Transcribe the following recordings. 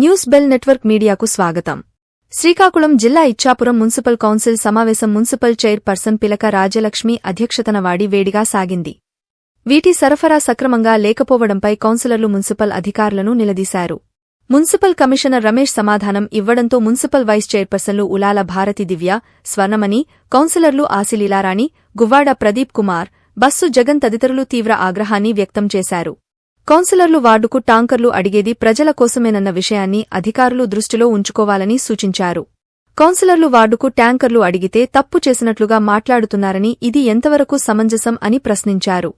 News bell network మీడియాకు స్వాగతం. శ్రీకాకుళం జిల్లా ఇచ్చాపురం మున్సిపల్ కౌన్సిల్ సమావేశం మున్సిపల్ చైర్పర్సన్ పిలక రాజలక్ష్మి అధ్యక్షతన వాడి వేడిగా సాగింది. వీటి సరఫరా సక్రమంగా లేకపోవడంపై కౌన్సిలర్లు మున్సిపల్ అధికారులను నిలదీశారు. మున్సిపల్ కమిషనర్ రమేష్ సమాధానం ఇవ్వడంతో మున్సిపల్ వైస్ చైర్పర్సన్లు ఉలాల భారతి దివ్య స్వర్ణమణి కౌన్సిలర్లు ఆశిలీలారాణి గువ్వాడ ప్రదీప్ కుమార్ బస్సు జగన్ తదితరులు తీవ్ర ఆగ్రహాన్ని వ్యక్తం చేశారు. కౌన్సిలర్లు వార్డుకు టాంకర్లు అడిగేది ప్రజల కోసమేనన్న విషయాన్ని అధికారులు దృష్టిలో ఉంచుకోవాలని సూచించారు. కౌన్సిలర్లు వార్డుకు ట్యాంకర్లు అడిగితే తప్పు చేసినట్లుగా మాట్లాడుతున్నారని ఇది ఎంతవరకు సమంజసం అని ప్రశ్నించారు.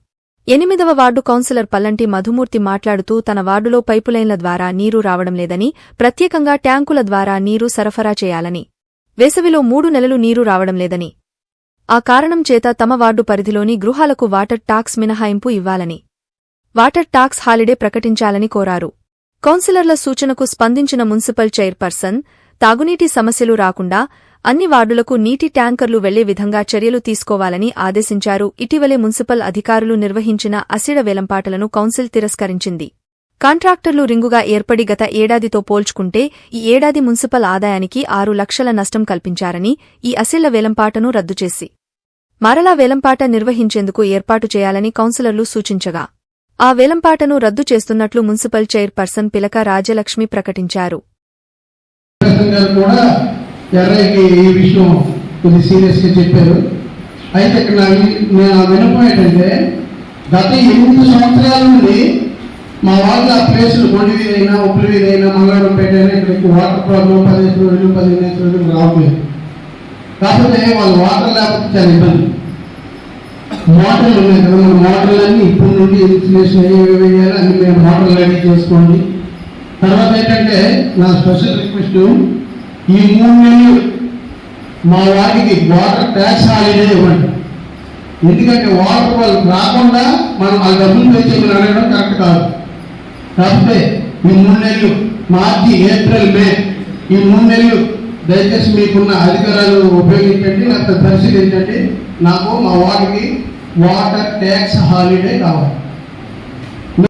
ఎనిమిదవ వార్డు కౌన్సిలర్ పల్లంటి మధుమూర్తి మాట్లాడుతూ తన వార్డులో పైపులైన్ల ద్వారా నీరు రావడం లేదని ప్రత్యేకంగా ట్యాంకుల ద్వారా నీరు సరఫరా చేయాలని వేసవిలో మూడు నెలలు నీరు రావడం లేదని. ఆ కారణం చేత తమ వార్డు పరిధిలోని గృహాలకు వాటర్ టాక్స్ మినహాయింపు ఇవ్వాలని. వాటర్ టాక్స్ హాలిడే ప్రకటించాలని కోరారు. కౌన్సిలర్ల సూచనకు స్పందించిన మున్సిపల్ చైర్పర్సన్ తాగునీటి సమస్యలు రాకుండా అన్ని వార్డులకు నీటి ట్యాంకర్లు వెళ్ళే విధంగా చర్యలు తీసుకోవాలని ఆదేశించారు. ఇటీవలే మున్సిపల్ అధికారులు నిర్వహించిన అసిడ వేలంపాటలను కౌన్సిల్ తిరస్కరించింది. కాంట్రాక్టర్లు రింగుగా ఏర్పడి గత ఏడాదితో పోల్చుకుంటే ఈ ఏడాది మున్సిపల్ ఆదాయానికి ఆరు లక్షల నష్టం కల్పించారని ఈ అసిళ్ళ వేలంపాటను రద్దు చేసి మరలా వేలంపాట నిర్వహించేందుకు ఏర్పాటు చేయాలని కౌన్సిలర్లు సూచించగా ఆ వేలంపాటను రద్దు చేస్తున్నట్లు మున్సిపల్ చైర్పర్సన్ పిలక రాజలక్ష్మి ప్రకటించారు. అయితే ఇక్కడ నేను వినపం ఏంటంటే గత ఎనిమిది సంవత్సరాల నుండి మా వాళ్ళు ఆ ప్లేసులు కొండ వీధైనా ఉప్పుల వీధైనా మంగళంపేట అయినా ఇక్కడికి వాటర్ ప్రాబ్లం పదిహేను రోజులు పదిహేను రోజులు రావట్లేదు. కాకపోతే వాళ్ళు వాటర్ లేకపోతే చాలా ఇబ్బంది. మోటార్లు ఉన్నాయి కదా మన మోటార్లన్నీ ఇప్పుడు నుండి ఇన్సులేషన్ ఏవి వేయాలి అన్ని మేము మోటార్లు రెడీ చేసుకోండి. తర్వాత ఏంటంటే నా స్పెషల్ రిక్వెస్ట్ ఈ మూడు నెలలు మా వారికి వాటర్ ట్యాక్స్ హాలిడే ఇవ్వండి. ఎందుకంటే వాటర్ వాళ్ళు రాకుండా మనం ఆ డబ్బులు పే అడగడం కరెక్ట్ కాదు. కాకపోతే ఈ మూడు నెలలు మార్చి ఏప్రిల్ మే ఈ మూడు నెలలు దయచేసి మీకున్న అధికారాలు ఉపయోగించండి నాకు పరిశీలించండి నాకు మా వారికి వాటర్ ట్యాక్స్ హాలిడే కావాలి